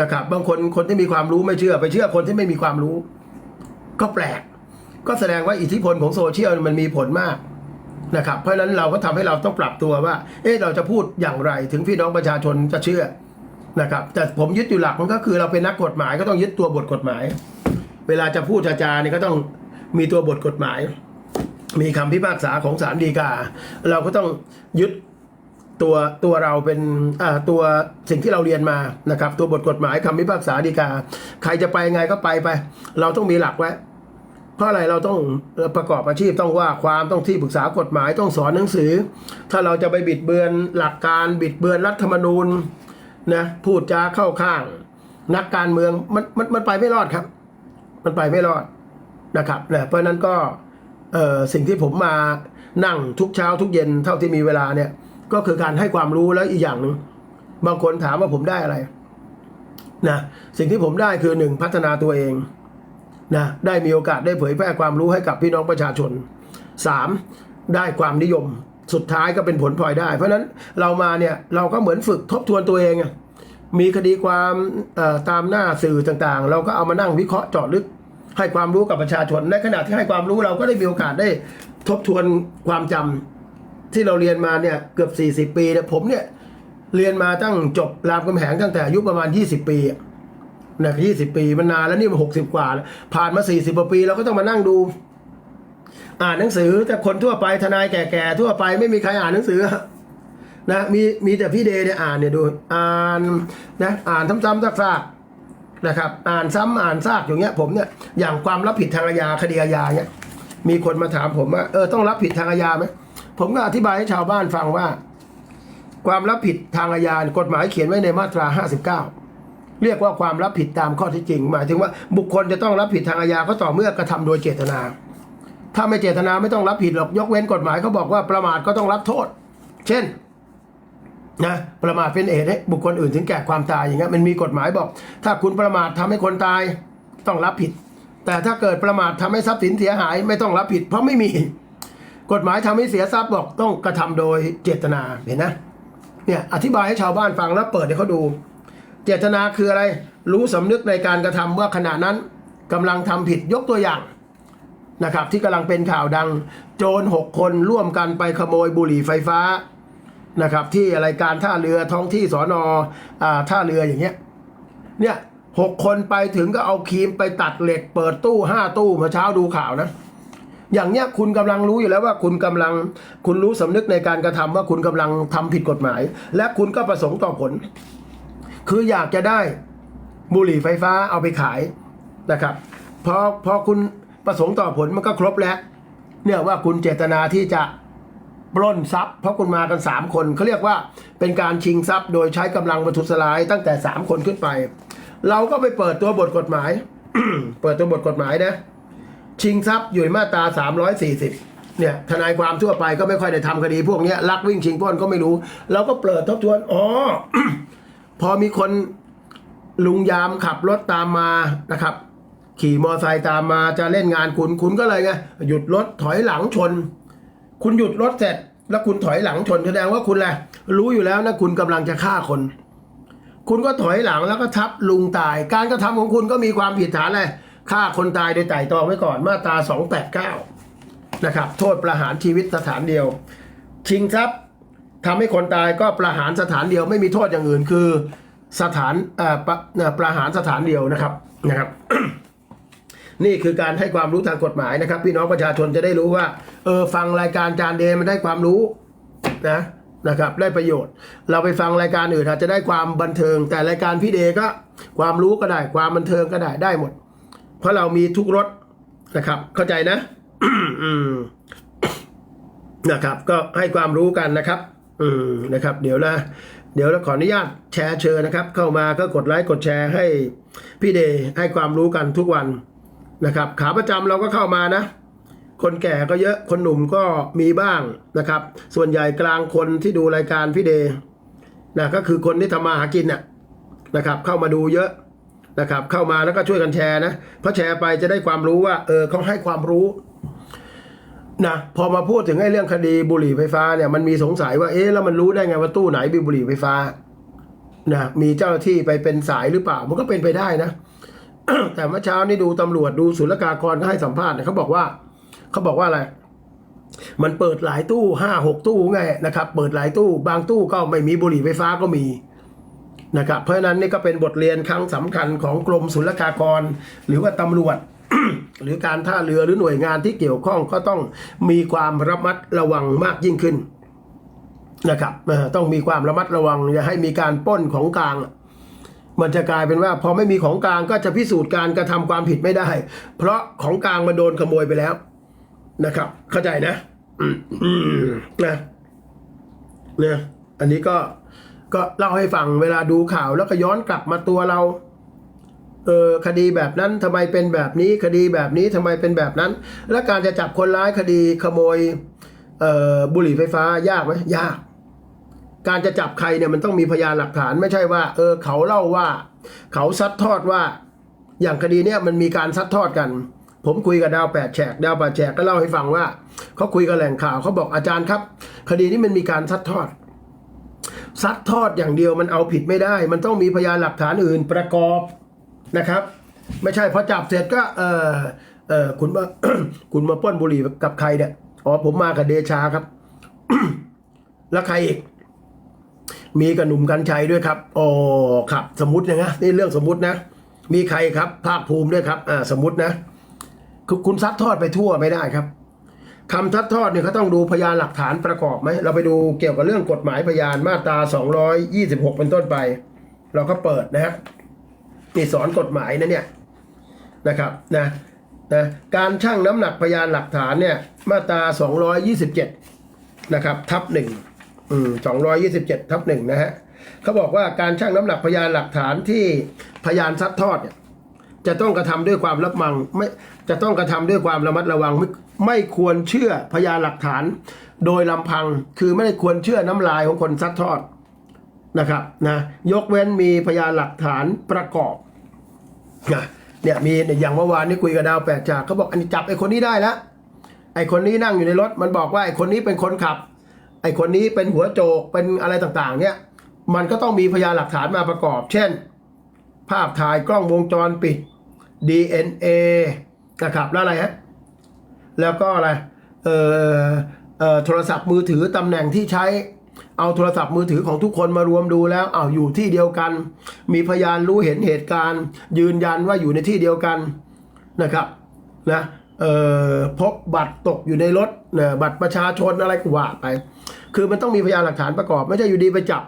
นะครับ บางคนคนที่มีความรู้ไม่เชื่อ ไปเชื่อคนที่ไม่มีความรู้ ก็แปลก ก็แสดงว่าอิทธิพลของโซเชียลมันมีผลมากนะครับ เพราะฉะนั้นเราก็ทำให้เราต้องปรับตัวว่า เอ๊ะเราจะพูดอย่างไร ถึงพี่น้องประชาชนจะเชื่อนะครับ แต่ผมยึดอยู่หลักมันก็คือเราเป็นนักกฎหมายก็ต้องยึดตัวบทกฎหมาย เวลาจะพูดจาจาเนี่ยก็ต้องมีตัวบทกฎหมาย มีคำพิพากษาของศาลฎีกา เราก็ต้องยึด ตัวตัวเราเป็นอ่าตัวสิ่งที่เราเรียนมานะครับ ตัวบทกฎหมายคำพิพากษาฎีกา ใครจะไปไงก็ไปไป เราต้องมีหลักไว้เพราะอะไรเราต้องประกอบอาชีพต้องว่าความต้องที่ปรึกษากฎหมายต้องสอนหนังสือ ถ้าเราจะไปบิดเบือนหลักการบิดเบือนรัฐธรรมนูญนะพูดจาเข้าข้าง นักการเมืองมันมันมันไปไม่รอดครับ มันไปไม่รอดนะครับนะเพราะนั้นก็เออสิ่งที่ผมมานั่งทุกเช้าทุกเย็นเท่าที่มีเวลาเนี่ย ก็คือการให้ความรู้แล้วอีกอย่างหนึ่งบางคนถามว่าผมได้อะไรนะสิ่งที่ผมได้คือหนึ่งพัฒนาตัวเองนะได้มีโอกาสได้เผยแพร่ความรู้ให้กับพี่น้องประชาชนสามได้ความนิยมสุดท้ายก็เป็นผลพลอยได้ เพราะนั้นเรามาเนี่ยเราก็เหมือนฝึกทบทวนตัวเอง มีคดีความตามหน้าสื่อต่างๆ เราก็เอามานั่งวิเคราะห์เจาะลึกให้ความรู้กับประชาชน ในขณะที่ให้ความรู้เราก็ได้มีโอกาสได้ทบทวนความจำ ที่เราเรียนมาเนี่ยเกือบ 40 ปีเนี่ยผมเนี่ยเรียนมาตั้งจบรามคำแหงตั้งแต่อายุประมาณ 20 ปีอะนะ20ปีมันนานแล้วนี่มัน60กว่าแล้วผ่านมา40กว่าปีเราก็ต้องมานั่งดู อ่านหนังสือแต่คนทั่วไปทนายแก่ๆทั่วไปไม่มีใครอ่านหนังสือนะมีมีแต่พี่เดย์เนี่ยอ่านเนี่ยดูอ่านนะอ่านซ้ำๆซากๆนะครับ อ่านซ้ำอ่านซากอย่างเงี้ย ผมเนี่ยอย่างความรับผิดทางอาญาคดีอาญาเนี่ยมีคนมาถามผมว่าเออต้องรับผิดทางอาญาไหม ผมก็อธิบายให้ชาวบ้านฟังว่า ความรับผิดทางอาญากฎหมายเขียนไว้ในมาตรา 59 เรียกว่าความรับผิดตามข้อที่จริง หมายถึงว่าบุคคลจะต้องรับผิดทางอาญาก็ต่อเมื่อกระทำโดยเจตนา ถ้าไม่เจตนาไม่ต้องรับผิดหรอกยกเว้นกฎหมายเขาบอกว่าประมาทก็ต้องรับโทษ เช่นนะประมาทเป็นเหตุให้บุคคลอื่นถึงแก่ความตายอย่างเงี้ยมันมีกฎหมายบอก ถ้าคุณประมาททำให้คนตายต้องรับผิด แต่ถ้าเกิดประมาททำให้ทรัพย์สินเสียหายไม่ต้องรับผิด เพราะไม่มี กฎหมายทำให้เสียทรัพย์บอกต้องกระทำโดยเจตนาเห็นนะเนี่ยอธิบายให้ชาวบ้านฟังแล้วเปิดให้เขาดู เจตนาคืออะไร รู้สำนึกในการกระทำว่าขณะนั้นกำลังทำผิดยกตัวอย่างนะครับที่กำลังเป็นข่าวดัง โจรหกคนร่วมกันไปขโมยบุหรี่ไฟฟ้านะครับที่อะไรการท่าเรือท้องที่สอนอาท่าเรืออย่างเงี้ยเนี่ยหกคนไปถึงก็เอาครีมไปตัดเหล็กเปิดตู้ห้าตู้เมื่อเช้าดูข่าวนะ อย่างเนี้ยคุณกำลังรู้อยู่แล้วว่าคุณกำลังคุณรู้สำนึกในการกระทำว่าคุณกำลังทำผิดกฎหมาย และคุณก็ประสงค์ต่อผล คืออยากจะได้บุหรี่ไฟฟ้าเอาไปขายนะครับพอพอคุณประสงค์ต่อผลมันก็ครบแล้ว เนี่ยว่าคุณเจตนาที่จะปล้นทรัพย์ เพราะคุณมากันสามคนเขาเรียกว่าเป็นการชิงทรัพย์ โดยใช้กำลังวัตถุสลายตั้งแต่สามคนขึ้นไป เราก็ไปเปิดตัวบทกฎหมาย เปิดตัวบทกฎหมายนะ ชิงทรัพย์อยู่ในมาตรา 340 เนี่ยทนายความทั่วไปก็ไม่ค่อยได้ทำคดีพวกนี้ลักวิ่งชิงปล้นก็ไม่รู้ เราก็เปิดทบทวน อ๋อ พอมีคนลุงยามขับรถตามมานะครับ ขี่มอไซค์ตามมาจะเล่นงานคุณคุณก็เลยไงหยุดรถถอยหลังชน คุณหยุดรถเสร็จ แล้วคุณถอยหลังชนแสดงว่าคุณแหละรรู้อยู่แล้วนะคุณกำลังจะฆ่าคน คุณก็ถอยหลังแล้วก็ทับลุงตาย การกระทำของคุณก็มีความผิดฐานอะไร ฆ่าคนตายโดยไตร่ตรองไว้ก่อนมาตรา 289 นะครับ โทษประหารชีวิตสถานเดียว ชิงทรัพย์ทำให้คนตายก็ประหารสถานเดียวไม่มีโทษอย่างอื่นคือสถานประประหารสถานเดียวนะครับนะครับ นี่คือการให้ความรู้ทางกฎหมายนะครับ พี่น้องประชาชนจะได้รู้ว่าเออฟังรายการจานเดย์มันได้ความรู้นะนะครับได้ประโยชน์ เราไปฟังรายการอื่นอาจจะได้ความบันเทิง แต่รายการพี่เดก็ความรู้ก็ได้ ความบันเทิงก็ได้ได้หมด เพราะเรามีทุกรสนะครับ เข้าใจนะนะครับ ก็ให้ความรู้กันนะครับ อืมนะครับ เดี๋ยวนะเดี๋ยวเราขออนุญาตแชร์เชิญนะครับ เข้ามาก็กดไลค์กดแชร์ให้พี่เดย์ให้ความรู้กันทุกวันนะครับ ขาประจำเราก็เข้ามานะ คนแก่ก็เยอะคนหนุ่มก็มีบ้างนะครับ ส่วนใหญ่กลางคนที่ดูรายการพี่เดย์นะก็คือคนที่ทำมาหากินน่ะนะครับ เข้ามาดูเยอะ นะครับ เข้ามาแล้วก็ช่วยกันแชร์นะเพราะแชร์ไปจะได้ความรู้ว่า เออเขาให้ความรู้นะพอมาพูดถึงไอ้เรื่องคดีบุหรี่ไฟฟ้าเนี่ยมันมีสงสัยว่าเอ๊ะแล้วมันรู้ได้ไงว่าตู้ไหนมีบุหรี่ไฟฟ้านะมีเจ้าหน้าที่ไปเป็นสายหรือเปล่า มันก็เป็นไปได้นะแต่เมื่อเช้านี่ดูตำรวจดูศุลกากรก็ให้สัมภาษณ์นะเขาบอกว่าเขาบอกว่าอะไร มันเปิดหลายตู้ห้าหกตู้ไงนะครับ เปิดหลายตู้ บางตู้ก็ไม่มีบุหรี่ไฟฟ้าก็มี นะครับเพราะฉะนั้นนี่ก็เป็นบทเรียนครั้งสำคัญของกรมศุลกากร หรือว่าตำรวจหรือการท่าเรือหรือหน่วยงานที่เกี่ยวข้องก็ต้องมีความระมัดระวังมากยิ่งขึ้นนะครับต้องมีความระมัดระวังอย่าให้มีการป้นของกลาง มันจะกลายเป็นว่าพอไม่มีของกลางก็จะพิสูจน์การกระทำความผิดไม่ได้ เพราะของกลางมันโดนขโมยไปแล้วนะครับ เข้าใจนะนะเนี่ยอันนี้ก็ ก็เล่าให้ฟังเวลาดูข่าวแล้วก็ย้อนกลับมาตัวเรา เออคดีแบบนั้นทำไมเป็นแบบนี้คดีแบบนี้ทำไมเป็นแบบนั้น และการจะจับคนร้ายคดีขโมยเอ่อบุหรี่ไฟฟ้ายากไหมยาก การจะจับใครเนี่ยมันต้องมีพยานหลักฐานไม่ใช่ว่า เออ เขาเล่าว่า เขาซัดทอดว่า อย่างคดีเนี่ยมันมีการซัดทอดกัน ผมคุยกับดาวแปดแฉกดาวแปดแฉกก็เล่าให้ฟังว่าเขาคุยกับแหล่งข่าวเขาบอกอาจารย์ครับ คดีนี้มันมีการซัดทอด ซัดทอดอย่างเดียวมันเอาผิดไม่ได้ มันต้องมีพยานหลักฐานอื่นประกอบนะครับ ไม่ใช่พอจับเสร็จก็เออเออคุณมาคุณมาป้นบุหรี่กับใครเนี่ยอ๋อผมมากับเดชาครับ แล้วใครอีกมีกับหนุ่มกัญชัยด้วยครับอ๋อครับ สมมตินะนะนี่เรื่องสมมตินะ มีใครครับ ภาคภูมิด้วยครับ อ่า สมมตินะคือคุณซัดทอดไปทั่วไม่ได้ครับ คำซัดทอดเนี่ยเขาต้องดูพยานหลักฐานประกอบไหมเราไปดูเกี่ยวกับเรื่องกฎหมายพยานมาตรา 226 เป็นต้นไป เราก็เปิดนะครับนี่สอนกฎหมายนะเนี่ยนะครับนะนะการชั่งน้ำหนักพยานหลักฐานเนี่ยมาตรา 227 นะครับทับหนึ่งอืม227 ทับหนึ่งนะฮะเขาบอกว่าการชั่งน้ำหนักพยานหลักฐานที่พยานซัดทอดเนี่ย จะต้องกระทำด้วยความรับมังไม่จะต้องกระทำด้วยความระมัดระวังไม่ไม่ควรเชื่อพยานหลักฐาน โดยลำพังคือไม่ได้ควรเชื่อน้ำลายของคนซัดทอดนะครับนะยกเว้นมีพยานหลักฐานประกอบนะเนี่ยมีอย่างเมื่อวานนี้คุยกับดาวแปดจากเขาบอกอันนี้จับไอ้คนนี้ได้แล้วไอ้คนนี้นั่งอยู่ในรถมันบอกว่าไอ้คนนี้เป็นคนขับ ไอ้คนนี้เป็นหัวโจกเป็นอะไรต่างๆ เนี่ยมันก็ต้องมีพยานหลักฐานมาประกอบ เช่น ภาพถ่ายกล้องวงจรปิด DNA นะครับแล้วอะไรฮะแล้วก็อะไรเอ่อเอ่อโทรศัพท์มือถือตำแหน่งที่ใช้เอาโทรศัพท์มือถือของทุกคนมารวมดูแล้วอ้าวอยู่ที่เดียวกัน มีพยานรู้เห็นเหตุการณ์ ยืนยันว่าอยู่ในที่เดียวกันนะครับนะเอ่อพบบัตรตกอยู่ในรถนะบัตรประชาชนอะไรกว่าไป คือมันต้องมีพยานหลักฐานประกอบ ไม่ใช่อยู่ดีไปจับ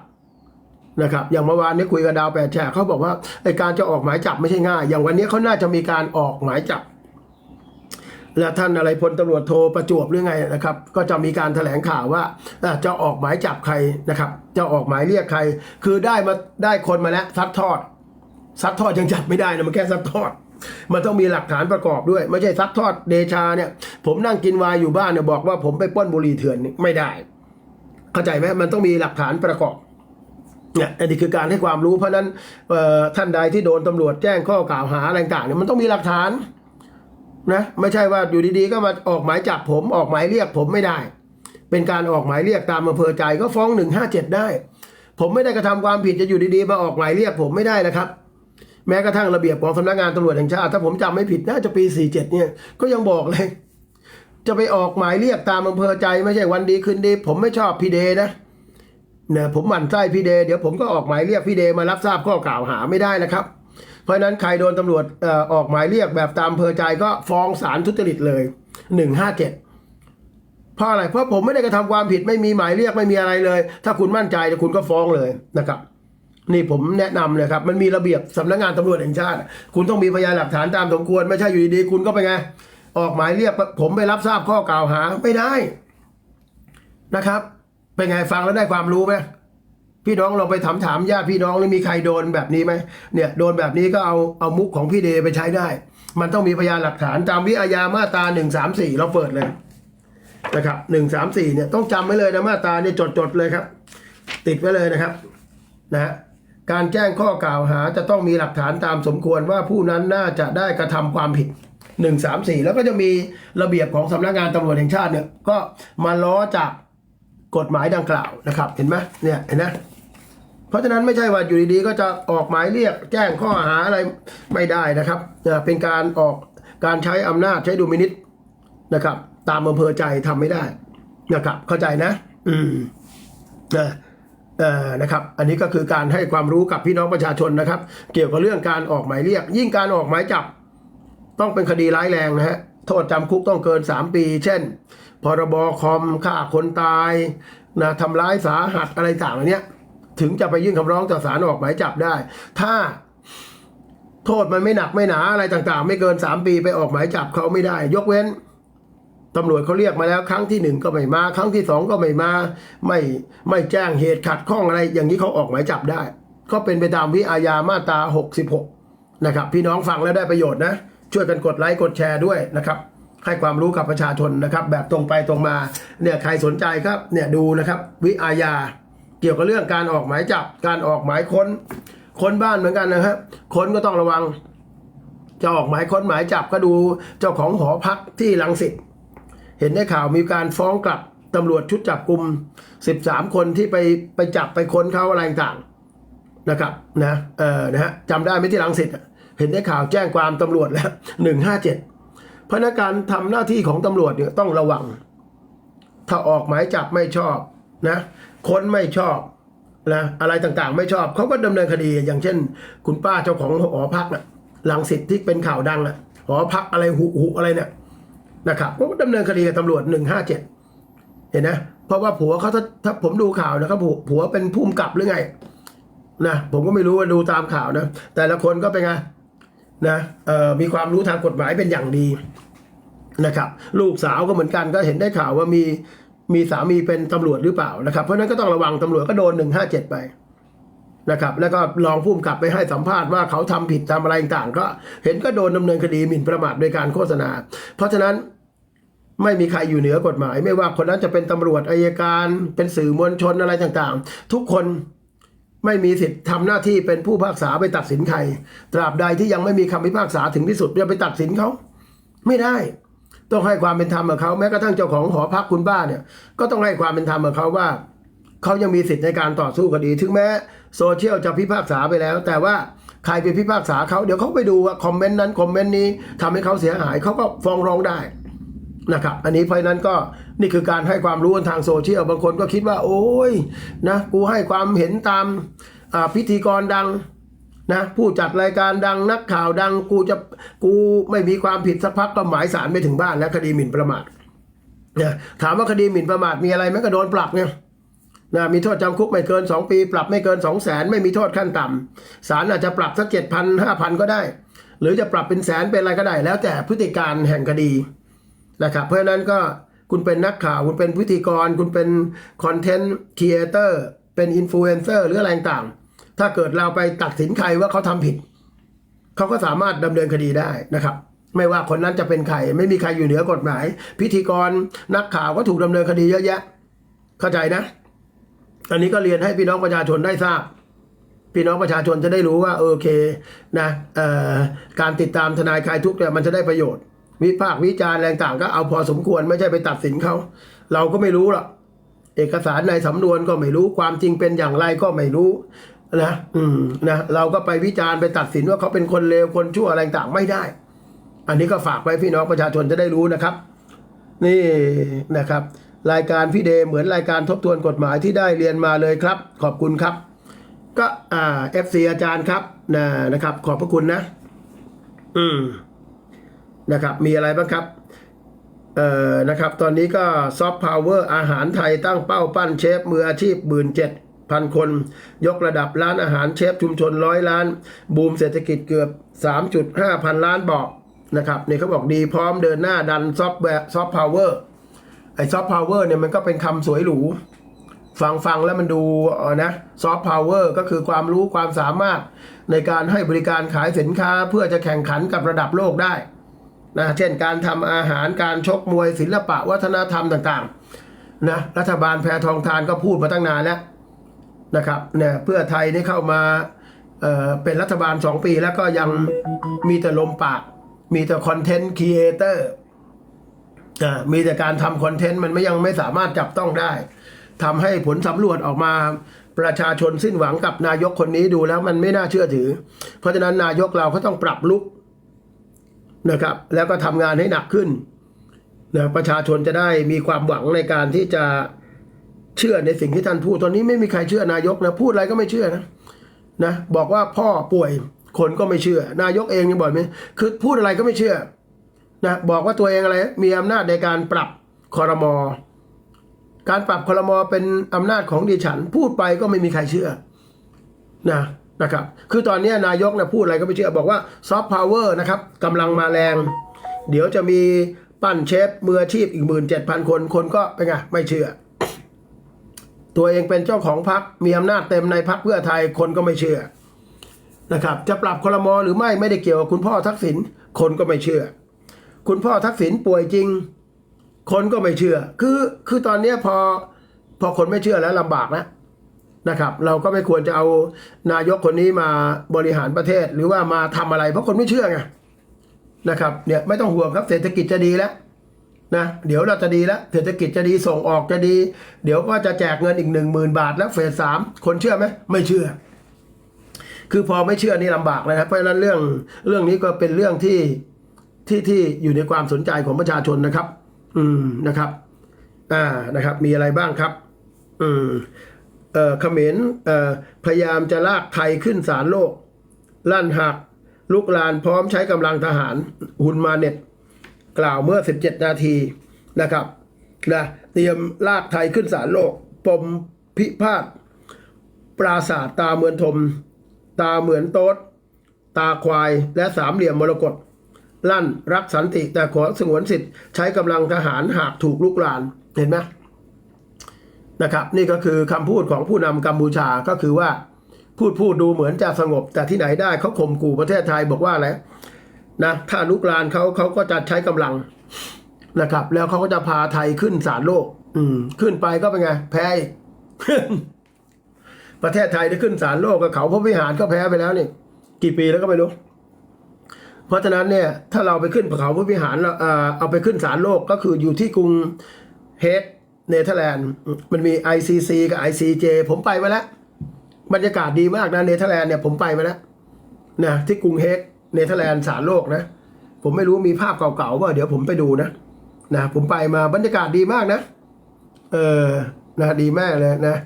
นะครับอย่างเมื่อวานนี้คุยกับดาวแปดแฉกเขาบอกว่าไอการจะออกหมายจับไม่ใช่ง่าย อย่างวันนี้เขาน่าจะมีการออกหมายจับและท่านอะไรพลตำรวจโทรประจวบหรือไงนะครับ ก็จะมีการแถลงข่าวว่าจะออกหมายจับใครนะครับ จะออกหมายเรียกใคร คือได้มาได้คนมาแล้วซัดทอดซัดทอดยังจับไม่ได้นะมันแค่ซัดทอด มันต้องมีหลักฐานประกอบด้วย ไม่ใช่ซัดทอดเดชาเนี่ย ผมนั่งกินวายอยู่บ้านเนี่ยบอกว่าผมไปป้นบุหรี่เถื่อนนี่ไม่ได้ เข้าใจไหมมันต้องมีหลักฐานประกอบ เนี่ยอันนี้คือการให้ความรู้เพราะฉะนั้นเอ่อท่านใดที่โดนตำรวจแจ้งข้อกล่าวหาอะไรต่างๆเนี่ยมันต้องมีหลักฐานนะไม่ใช่ว่าอยู่ดีๆ ก็มาออกหมายจับผมออกหมายเรียกผมไม่ได้ เป็นการออกหมายเรียกตามอำเภอใจก็ฟ้องหนึ่งห้าเจ็ดได้ ผมไม่ได้กระทำความผิดจะอยู่ดีๆ มาออกหมายเรียกผมไม่ได้นะครับ แม้กระทั่งระเบียบของสำนักงานตำรวจแห่งชาติถ้าผมจำไม่ผิดน่าจะปีสี่เจ็ดเนี่ยก็ยังบอกเลย จะไปออกหมายเรียกตามอำเภอใจไม่ใช่วันดีคืนดี ผมไม่ชอบพี่เดนะเนี่ยผมหมั่นไส้พี่เดย์เดี๋ยวผมก็ออกหมายเรียกพี่เดย์มารับทราบข้อกล่าวหาไม่ได้นะครับ เพราะนั้นใครโดนตำรวจอออกหมายเรียกแบบตามเพอใจก็ฟ้องศาลทุจริตเลยหนึ่งห้าเจ็ดเพราะอะไร เพราะผมไม่ได้กระทำความผิดไม่มีหมายเรียกไม่มีอะไรเลย ถ้าคุณมั่นใจคุณก็ฟ้องเลยนะครับ นี่ผมแนะนำเลยครับ มันมีระเบียบสำนักงานตำรวจแห่งชาติ คุณต้องมีพยานหลักฐานตามสมควร ไม่ใช่อยู่ดีๆคุณก็ไปไง ออกหมายเรียกผมไปรับทราบข้อกล่าวหาไม่ได้นะครับ เป็นไงฟังแล้วได้ความรู้ไหมพี่น้องลองไปถามถามญาติพี่น้องนี่มีใครโดนแบบนี้ไหมเนี่ยโดนแบบนี้ก็เอาเอามุกของพี่เดไปใช้ได้ มันต้องมีพยานหลักฐานตามวิอาญามาตราหนึ่งสามสี่เราเปิดเลยนะครับหนึ่งสามสี่เนี่ยต้องจำไว้เลยนะมาตราเนี่ยจดจดๆเลยครับ ติดไว้เลยนะครับนะฮะการแจ้งข้อกล่าวหาจะต้องมีหลักฐานตามสมควรว่าผู้นั้นน่าจะได้กระทำความผิดหนึ่งสามสี่แล้วก็จะมีระเบียบของสำนักงานตำรวจแห่งชาติเนี่ยก็มาล้อจาก กฎหมายดังกล่าวนะครับ เห็นไหมเนี่ยเห็นไหมเพราะฉะนั้นไม่ใช่ว่าอยู่ดีๆ ก็จะออกหมายเรียกแจ้งข้อหาอะไรไม่ได้นะครับอ่าเป็นการออกการใช้อำนาจใช้ดุมินิตนะครับ ตามอำเภอใจทำไม่ได้นะครับ เข้าใจนะ อืมนะเออนะครับ อันนี้ก็คือการให้ความรู้กับพี่น้องประชาชนนะครับ เกี่ยวกับเรื่องการออกหมายเรียก ยิ่งการออกหมายจับ ต้องเป็นคดีร้ายแรงนะฮะโทษจำคุกต้องเกิน 3 ปี เช่น พรบคอมฆ่าคนตายนะทำร้ายสาหัสอะไรต่างๆเนี้ยถึงจะไปยื่นคำร้องต่อศาลออกหมายจับได้ ถ้าโทษมันไม่หนักไม่หนาอะไรต่างๆ ไม่เกิน3ปีไปออกหมายจับเขาไม่ได้ ยกเว้นตำรวจเขาเรียกมาแล้ว ครั้งที่หนึ่งก็ไม่มา ครั้งที่สองก็ไม่มา ไม่ไม่แจ้งเหตุขัดข้องอะไร อย่างนี้เขาออกหมายจับได้ ก็เป็นไปตามวิอาญามาตรา66นะครับ พี่น้องฟังแล้วได้ประโยชน์นะ ช่วยกันกดไลค์กดแชร์ด้วยนะครับ ให้ความรู้กับประชาชนนะครับ แบบตรงไปตรงมาเนี่ยใครสนใจครับเนี่ยดูนะครับวิอาญาเกี่ยวกับเรื่องการออกหมายจับการออกหมายค้นค้นบ้านเหมือนกันนะครับค้นก็ต้องระวัง จะออกหมายค้นหมายจับก็ดูเจ้าของหอพักที่ลังสิตเห็นได้ข่าวมีการฟ้องกลับตำรวจชุดจับกลุ่ม13 คนที่ไปไปจับไปค้นเขาอะไรต่างนะครับนะเออนะฮะจำได้ไหมที่ลังสิตเห็นได้ข่าวแจ้งความตำรวจแล้ว157เพราะฉะ พนั้นการทำหน้าที่ของตำรวจเนี่ยต้องระวัง ถ้าออกหมายจับไม่ชอบนะคนไม่ชอบนะอะไรต่างๆ ไม่ชอบเขาก็ดำเนินคดีอย่างเช่น คุณป้าเจ้าของหอพักน่ะหลังสิตที่เป็นข่าวดังน่ะหอพักอะไรหุหุอะไรเนี่ยนะครับก็ดำเนินคดีกับตำรวจหนึ่งห้าเจ็ดเห็นนะเพราะว่าผัวเขาถ้าถ้าผมดูข่าวนะครับผัวผัวเป็นผู้กำกับหรือไงนะผมก็ไม่รู้ว่าดูตามข่าวนะแต่ละคนก็เป็นไง นะมีความรู้ทางกฎหมายเป็นอย่างดีนะครับ ลูกสาวก็เหมือนกันก็เห็นได้ข่าวว่ามีมีสามีเป็นตำรวจหรือเปล่านะครับ เพราะนั้นก็ต้องระวังตำรวจก็โดนหนึ่งห้าเจ็ดไปนะครับ แล้วก็ลองพุ่มกลับไปให้สัมภาษณ์ว่าเขาทำผิดทำอะไรต่างๆก็เห็นก็โดนดำเนินคดีหมิ่นประมาทโดยการโฆษณา เพราะฉะนั้นไม่มีใครอยู่เหนือกฎหมาย ไม่ว่าคนนั้นจะเป็นตำรวจอายการ เป็นสื่อมวลชนอะไรต่างๆ ทุกคน ไม่มีสิทธิ์ทำหน้าที่เป็นผู้พิพากษาไปตัดสินใคร ตราบใดที่ยังไม่มีคำพิพากษาถึงที่สุดจะไปตัดสินเขา ไม่ได้ ต้องให้ความเป็นธรรมกับเขาแม้กระทั่งเจ้าของหอพักคุณบ้านเนี่ย ก็ต้องให้ความเป็นธรรมกับเขาว่า เขายังมีสิทธิ์ในการต่อสู้คดี ถึงแม้โซเชียลจะพิพากษาไปแล้ว แต่ว่าใครไปพิพากษาเขาเดี๋ยวเขาไปดูว่าคอมเมนต์นั้นคอมเมนต์นี้ทำให้เขาเสียหายเขาก็ฟ้องร้องได้นะครับ อันนี้เพราะนั้นก็ นี่คือการให้ความรู้ทางโซเชียลบางคนก็คิดว่า โอ้ยนะกูให้ความเห็นตามพิธีกรดังนะผู้จัดรายการดังนักข่าวดังกูจะกูไม่มีความผิดสักพักก็หมายสารไปถึงบ้านแล้วคดีหมิ่นประมาทเนี่ยถามว่าคดีหมิ่นประมาทมีอะไรไหมันก็โดนปรับเนี่ยนะมีโทษจำคุกไม่เกิน 2 ปี ปรับไม่เกิน 2 0 0แสนไม่มีโทษขั้นต่ำศาลอาจจะปรับสักเจ็ดพันห้าพันก็ได้ หรือจะปรับเป็นแสนเป็นอะไรก็ได้ แล้วแต่พฤติการแห่งคดีนะครับเพราะนั้นก็ คุณเป็นนักข่าว คุณเป็นพิธีกร คุณเป็นคอนเทนต์ครีเอเตอร์เป็นอินฟลูเอนเซอร์หรืออะไรต่าง ถ้าเกิดเราไปตัดสินใครว่าเขาทำผิด เขาก็สามารถดำเนินคดีได้นะครับ ไม่ว่าคนนั้นจะเป็นใคร ไม่มีใครอยู่เหนือกฎหมาย พิธีกรนักข่าวก็ถูกดำเนินคดีเยอะแยะ เข้าใจนะ อันนี้ก็เรียนให้พี่น้องประชาชนได้ทราบพี่น้องประชาชนจะได้รู้ว่าโอเคนะเอ่อการติดตามทนายคลายทุกข์เนี่ยมันจะได้ประโยชน์ วิพากษ์วิจารณ์แรงต่างก็เอาพอสมควรไม่ใช่ไปตัดสินเขา เราก็ไม่รู้หรอกเอกสารในสำนวนก็ไม่รู้ความจริงเป็นอย่างไรก็ไม่รู้นะอืมนะเราก็ไปวิจารณ์ไปตัดสินว่าเขาเป็นคนเลวคนชั่วอะไรต่างไม่ได้ อันนี้ก็ฝากไว้พี่น้องประชาชนจะได้รู้นะครับ นี่นะครับ รายการพี่เดเหมือนรายการทบทวนกฎหมายที่ได้เรียนมาเลยครับ ขอบคุณครับ ก็อ่าเอฟซีอาจารย์ครับนะนะครับ ขอบพระคุณนะ อืม นะครับ มีอะไรบ้างครับเอ่อนะครับ ตอนนี้ก็ซอฟต์พาวเวอร์อาหารไทยตั้งเป้าปั้นเชฟมืออาชีพหมื่นเจ็ดพันคน ยกระดับร้านอาหารเชฟชุมชนร้อยล้าน บูมเศรษฐกิจเกือบ 3.5 พันล้านบอกนะครับนี่เขาบอกดีพร้อมเดินหน้าดันซอฟต์แวร์ซอฟต์พาวเวอร์ไอซอฟต์พาวเวอร์เนี่ยมันก็เป็นคำสวยหรู ฟังฟังแล้วมันดูนะซอฟต์พาวเวอร์ก็คือความรู้ความสามารถในการให้บริการขายสินค้าเพื่อจะแข่งขันกับระดับโลกได้ นะเช่นการทำอาหารการชกมวยศิลปะวัฒนธรรมต่างๆนะรัฐบาลแพทองทานก็พูดมาตั้งนานแล้วนะครับเนี่ยเพื่อไทยนี่เข้ามาเอ่อเป็นรัฐบาล 2 ปีแล้วก็ยังมีแต่ลมปาก มีแต่คอนเทนต์ครีเอเตอร์อ่ามีแต่การทำคอนเทนต์มันไม่ยังไม่สามารถจับต้องได้ทำให้ผลสำรวจออกมาประชาชนสิ้นหวังกับนายกคนนี้ดูแล้วมันไม่น่าเชื่อถือ เพราะฉะนั้นนายกเราก็ต้องปรับลุก นะครับ แล้วก็ทำงานให้หนักขึ้นนะประชาชนจะได้มีความหวังในการที่จะเชื่อในสิ่งที่ท่านพูดตอนนี้ไม่มีใครเชื่อนายกนะพูดอะไรก็ไม่เชื่อนะนะบอกว่าพ่อป่วยคนก็ไม่เชื่อ นายกเองยังบอกไหมคือพูดอะไรก็ไม่เชื่อนะบอกว่าตัวเองอะไรมีอำนาจในการปรับคอรมอการปรับคอรมอเป็นอำนาจของดิฉัน พูดไปก็ไม่มีใครเชื่อนะ นะครับ คือตอนนี้นายกนะพูดอะไรก็ไม่เชื่อบอกว่าซอฟต์พาวเวอร์นะครับกำลังมาแรง เดี๋ยวจะมีปั้นเชฟมืออาชีพอีกหมื่นเจ็ดพันคน คนก็เป็นไงไม่เชื่อ ตัวเองเป็นเจ้าของพรรคมีอำนาจเต็มในพรรคเพื่อไทยคนก็ไม่เชื่อนะครับ จะปรับคอรมอหรือไม่ไม่ได้เกี่ยวกับคุณพ่อทักษิณคนก็ไม่เชื่อ คุณพ่อทักษิณป่วยจริง คนก็ไม่เชื่อ คือคือตอนนี้พอพอคนไม่เชื่อแล้วลำบากแล้ว นะครับ เราก็ไม่ควรจะเอานายกคนนี้มาบริหารประเทศหรือว่ามาทำอะไร เพราะคนไม่เชื่อไงนะครับเนี่ยไม่ต้องห่วงครับเศรษฐกิจจะดีแล้วนะเดี๋ยวเราจะดีแล้วเศรษฐกิจจะดีส่งออกจะดี เดี๋ยวก็จะแจกเงินอีกหนึ่งหมื่นบาทแล้วเฟสสามคนเชื่อไหมไม่เชื่อ คือพอไม่เชื่อนี่ลำบากเลยนะเพราะฉะนั้นเรื่องเรื่องนี้ก็เป็นเรื่องที่ที่ที่อยู่ในความสนใจของประชาชนนะครับ อืมนะครับ อ่านะครับ มีอะไรบ้างครับ อืม เขมรพยายามจะลากไทยขึ้นศาลโลก ลั่นหักลุกลานพร้อมใช้กำลังทหารหุนมาเน็ต กล่าวเมื่อ 17 นาทีนะครับนะเตรียมลากไทยขึ้นศาลโลก ปมพิพาทปราสาทตาเหมือนทม ตาเหมือนโต๊ดตาควายและสามเหลี่ยมมรกตลั่นรักสันติแต่ขอสงวนสิทธิ์ใช้กำลังทหารหากถูกลุกลานเห็นไหม นะครับ นี่ก็คือคำพูดของผู้นำกัมพูชาก็คือว่าพูดพูดดูเหมือนจะสงบ แต่ที่ไหนได้เขาข่มขู่ประเทศไทยบอกว่าอะไรนะถ้าลุกลานเขาเขาก็จะใช้กำลังนะครับ แล้วเขาก็จะพาไทยขึ้นศาลโลก อืม ขึ้นไปก็เป็นไง แพ้ประเทศไทยได้ขึ้นศาลโลกกับเขาพระวิหารก็แพ้ไปแล้วนี่กี่ปีแล้วก็ไม่รู้ เพราะฉะนั้นเนี่ย ถ้าเราไปขึ้นเขาพระวิหารเราเอ่อเอาไปขึ้นศาลโลกก็คืออยู่ที่กรุงเฮก เนเธอร์แลนด์มันมี ICC กับ ICJ ผมไปมาแล้ว บรรยากาศดีมากนะเนเธอร์แลนด์เนี่ยผมไปมาแล้วนะที่กรุงเฮกเนเธอร์แลนด์ศาลโลกนะ ผมไม่รู้มีภาพเก่าๆว่าเดี๋ยวผมไปดูนะนะผมไปมาบรรยากาศดีมากนะ เออนะดีมากเลยนะ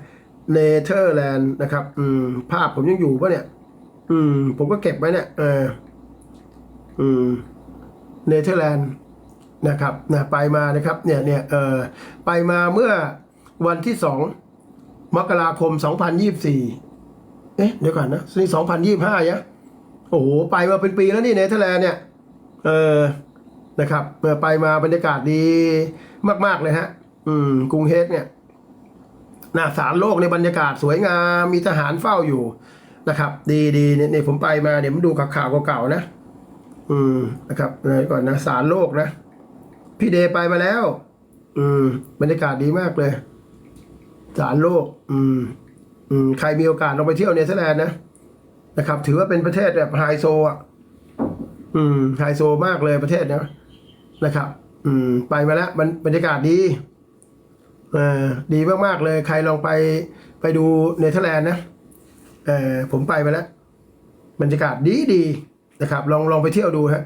เนเธอร์แลนด์นะครับอืมภาพผมยังอยู่ปะเนี่ย อืม ผมก็เก็บไว้เนี่ยเอออืมเนเธอร์แลนด์ นะครับนะไปมานะครับเนี่ยเนี่ยเออไปมาเมื่อวันที่สองมกราคมสองพันยี่สี่เอ๊ะเดี๋ยวก่อนนะนี่สองพันยี่ห้าเนี่ยโอ้โหไปมาเป็นปีแล้วนี่เนเธอร์แลนด์เนี่ยเออนะครับเมื่อไปมาบรรยากาศดีมาก ๆ เลยฮะ อืม กรุงเฮกเนี่ยหน้าสารโลกในบรรยากาศสวยงาม มีทหารเฝ้าอยู่นะครับ ดีดีเนี่ยผมไปมาเดี๋ยวผมดูข่าวเก่าๆนะ อืมนะครับเดี๋ยวก่อนนะสารโลกนะ พี่เดย์ไปมาแล้ว อืมบรรยากาศดีมากเลยสารโลก อืม อืม ใครมีโอกาสลองไปเที่ยวเนเธอร์แลนด์นะนะครับ ถือว่าเป็นประเทศแบบไฮโซอะ อืม ไฮโซมากเลยประเทศนะนะครับ อืม ไปมาแล้วมันบรรยากาศดีเออดีมากๆเลย ใครลองไปไปดูเนเธอร์แลนด์นะเออผมไปมาแล้วบรรยากาศดีดีนะครับ ลองลองไปเที่ยวดูฮะ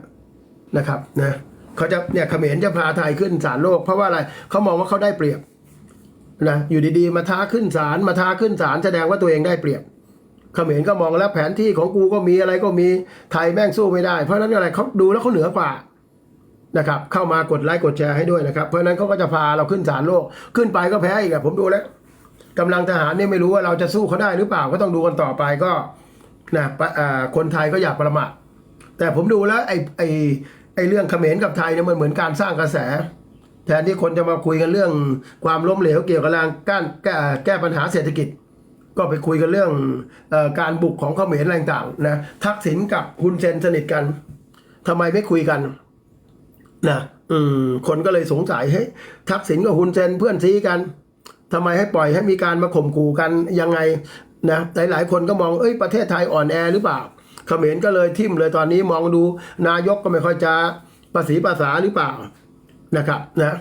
นะครับ นะ เขาจะเนี่ยเขมรจะพาไทยขึ้นศาลโลก เพราะว่าอะไรเขามองว่าเขาได้เปรียบนะอยู่ดีๆ มาท้าขึ้นศาลมาท้าขึ้นศาลแสดงว่าตัวเองได้เปรียบเขมรก็มองแล้วแผนที่ของกูก็มีอะไรก็มีไทยแม่งสู้ไม่ได้ เพราะนั้นอะไรเขาดูแล้วเขาเหนือกว่านะครับเข้ามากดไลค์กดแชร์ให้ด้วยนะครับเพราะนั้นเขาก็จะพาเราขึ้นศาลโลก ขึ้นไปก็แพ้อีกอะผมดูแล้วกำลังทหารเนี่ยไม่รู้ว่าเราจะสู้เขาได้หรือเปล่าก็ต้องดูกันต่อไปก็นะะคนไทยก็อย่าประมาทแต่ผมดูแล้วไอ้ไอ้ ไอ้เรื่องเขมรกับไทยเนี่ยมันเหมือนการสร้างกระแส แทนที่คนจะมาคุยกันเรื่องความล้มเหลวเกี่ยวกับการก้แก้แก้ปัญหาเศรษฐกิจ ก็ไปคุยกันเรื่องอการบุกของเขมรอะไรต่างๆนะทักษิณกับฮุนเซนสนิทกันทำไมไม่คุยกันนะอืมคนก็เลยสงสัยเฮ้ยทักษิณกับฮุนเซนเพื่อนซีกันทำไมให้ปล่อยให้มีการมาข่มขู่กันยังไงนะหลายๆคนก็มองเอ้ยประเทศไทยอ่อนแอหรือเปล่า เขมรก็เลยทิ่มเลยตอนนี้มองดูนายกก็ไม่ค่อยจะภาษีภาษาหรือเปล่านะครับนะ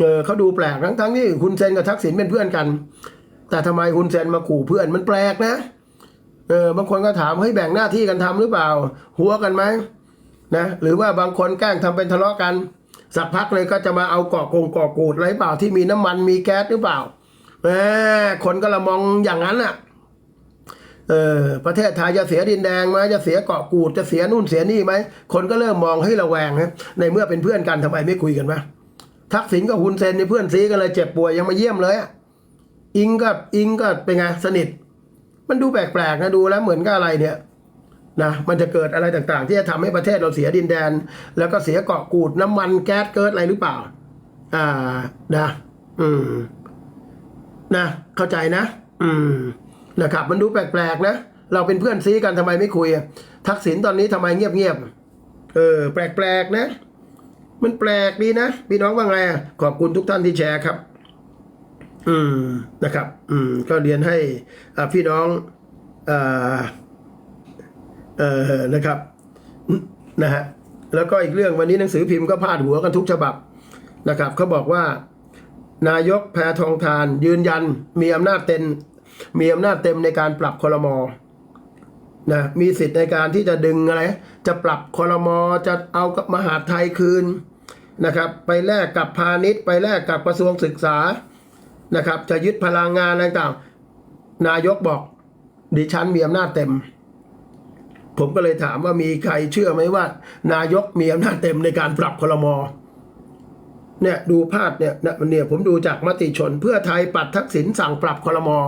เออเขาดูแปลกทั้งทั้งที่คุณเซนกับทักษิณเป็นเพื่อนกัน แต่ทำไมฮุนเซนมาขู่เพื่อนมันแปลกนะเออบางคนก็ถามเฮ้ยแบ่งหน้าที่กันทำหรือเปล่า หัวกันไหมนะหรือว่าบางคนแกล้งทำเป็นทะเลาะกัน สักพักเลยก็จะมาเอาเกาะกงเกาะกูดอะไรเปล่าที่มีน้ำมันมีแก๊สหรือเปล่าแหมคนก็ละมองอย่างนั้นอะ เออประเทศไทยจะเสียดินแดงไหมจะเสียเกาะกูดจะเสียนู่นเสียนี่ไหมคนก็เริ่มมองให้ระแวงนะในเมื่อเป็นเพื่อนกันทำไมไม่คุยกันวะทักษิณกับฮุนเซนนี่เพื่อนซีกันเลยเจ็บป่วยยังมาเยี่ยมเลยอะอิงกับอิงก็เป็นไงสนิท มันดูแปลกๆนะดูแล้วเหมือนกับอะไรเนี่ยนะมันจะเกิดอะไรต่างๆ ที่จะทำให้ประเทศเราเสียดินแดน แล้วก็เสียเกาะกูดน้ำมันแก๊สเกิดอะไรหรือเปล่า อ่านะ อืม นะ เข้าใจนะ อืม นะครับ มันดูแปลกๆนะ เราเป็นเพื่อนซีกันทำไมไม่คุยอะทักษิณตอนนี้ทำไมเงียบๆ เออ แปลกๆนะ มันแปลกดีนะ พี่น้องว่าไงอะขอบคุณทุกท่านที่แชร์ครับ อืม นะครับ อืม ก็เรียนให้อ่พี่น้องอ่าเออนะครับ นะฮะ แล้วก็อีกเรื่องวันนี้หนังสือพิมพ์ก็พาดหัวกันทุกฉบับนะครับเขาบอกว่านายกแพทองทานยืนยันมีอำนาจเต็ม มีอำนาจเต็มในการปรับคลมอนะมีสิทธิ์ในการที่จะดึงอะไร จะปรับคลมอจะเอากับมหาไทยคืนนะครับ ไปแลกกับพาณิชย์ ไปแลกกับกระทรวงศึกษานะครับ จะยึดพลังงานอะไรต่างนายกบอก ดิฉันมีอำนาจเต็ม ผมก็เลยถามว่ามีใครเชื่อไหมว่า นายกมีอำนาจเต็มในการปรับคลมอเนี่ยดูภาพเนี่ยนะเนี่ยผมดูจากมติชนเพื่อไทยปัดทักษิณสั่งปรับคลมอ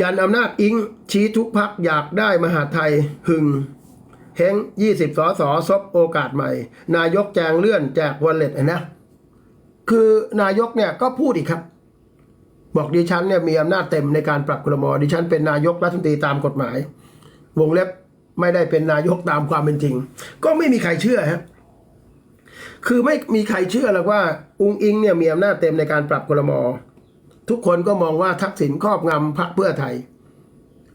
ยันอำนาจอิงชี้ทุกพักอยากได้มหาไทยหึงเฮงยี่สิบสอสอซบโอกาสใหม่ นายกแจงเลื่อนแจกวอลเล็ตนะ คือนายกเนี่ยก็พูดอีกครับ บอกดิฉันเนี่ยมีอำนาจเต็มในการปรับคลมดิฉันเป็นนายกรัฐมนตรีตามกฎหมาย วงเล็บไม่ได้เป็นนายกตามความเป็นจริง ก็ไม่มีใครเชื่อฮะคือไม่มีใครเชื่อหรอกว่า อุงอิงเนี่ยมีอำนาจเต็มในการปรับคลม ทุกคนก็มองว่าทักษิณครอบงำพรรคเพื่อไทย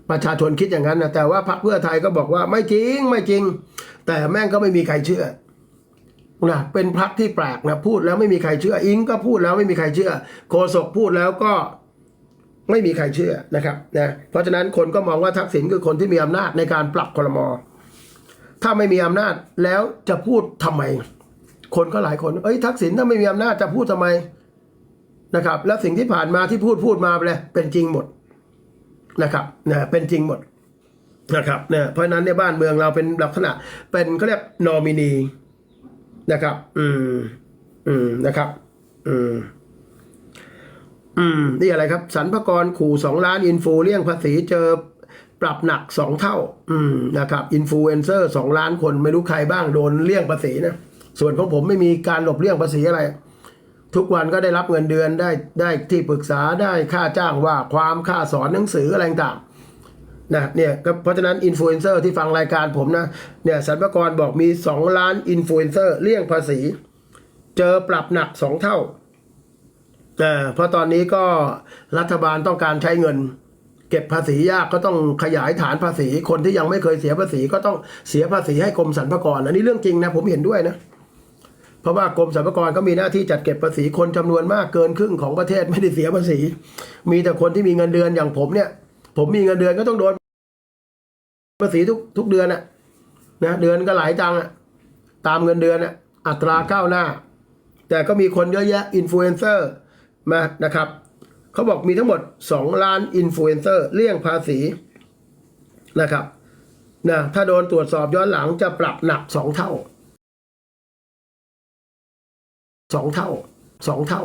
ประชาชนคิดอย่างนั้นนะแต่ว่าพรรคเพื่อไทยก็บอกว่าไม่จริงไม่จริง แต่แม่งก็ไม่มีใครเชื่อนะเป็นพรรคที่แปลกนะพูดแล้วไม่มีใครเชื่อ อิงก็พูดแล้วไม่มีใครเชื่อ โคศกพูดแล้วก็ไม่มีใครเชื่อนะครับนะเพราะฉะนั้นคนก็มองว่าทักษิณคือคนที่มีอำนาจในการปรับคลมอถ้าไม่มีอำนาจแล้วจะพูดทำไม คนก็หลายคน เอ้ยทักษิณถ้าไม่มีอำนาจจะพูดทำไม นะครับ แล้วสิ่งที่ผ่านมาที่พูดพูดมาไปเลยเป็นจริงหมดนะครับนะเป็นจริงหมดนะครับเนี่ยเพราะฉะนั้นในบ้านเมืองเราเป็นลักษณะ เป็นเขาเรียกนอมินีนะครับ อืมอืมนะครับ อืมอืมนี่อะไรครับสรรพากรขู่สองล้านอินฟูเลี่ยงภาษีเจอปรับหนักสองเท่า อืมนะครับอินฟลูเอนเซอร์สองล้านคนไม่รู้ใครบ้างโดนเลี่ยงภาษีนะส่วนของผมไม่มีการหลบเลี่ยงภาษีอะไร ทุกวันก็ได้รับเงินเดือนได้ได้ที่ปรึกษาได้ค่าจ้างว่าความค่าสอนหนังสืออะไรต่างๆนะเนี่ยก็เพราะฉะนั้นอินฟลูเอนเซอร์ที่ฟังรายการผมนะเนี่ยสรรพากรบอกมี 2 ล้านอินฟลูเอนเซอร์เลี่ยงภาษี เจอปรับหนัก 2 เท่าอ่าเพราะตอนนี้ก็รัฐบาลต้องการใช้เงิน เก็บภาษียากก็ต้องขยายฐานภาษีคนที่ยังไม่เคยเสียภาษีก็ต้องเสียภาษีให้กรมสรรพากรอันนี้เรื่องจริงนะผมเห็นด้วยนะ เพราะว่ากรมสรรพากรก็มีหน้าที่จัดเก็บภาษีคนจำนวนมากเกินครึ่งของประเทศไม่ได้เสียภาษี มีแต่คนที่มีเงินเดือนอย่างผมเนี่ย ผมมีเงินเดือนก็ต้องโดนภาษีทุกทุกเดือนอะนะเดือนก็หลายตังอะตามเงินเดือนอะอัตราก้าวหน้า แต่ก็มีคนเยอะแยะอินฟลูเอนเซอร์มานะครับเขาบอกมีทั้งหมด 2 ล้านอินฟลูเอนเซอร์เลี่ยงภาษีนะครับนะถ้าโดนตรวจสอบย้อนหลังจะปรับหนัก 2 เท่า สองเท่าสองเท่า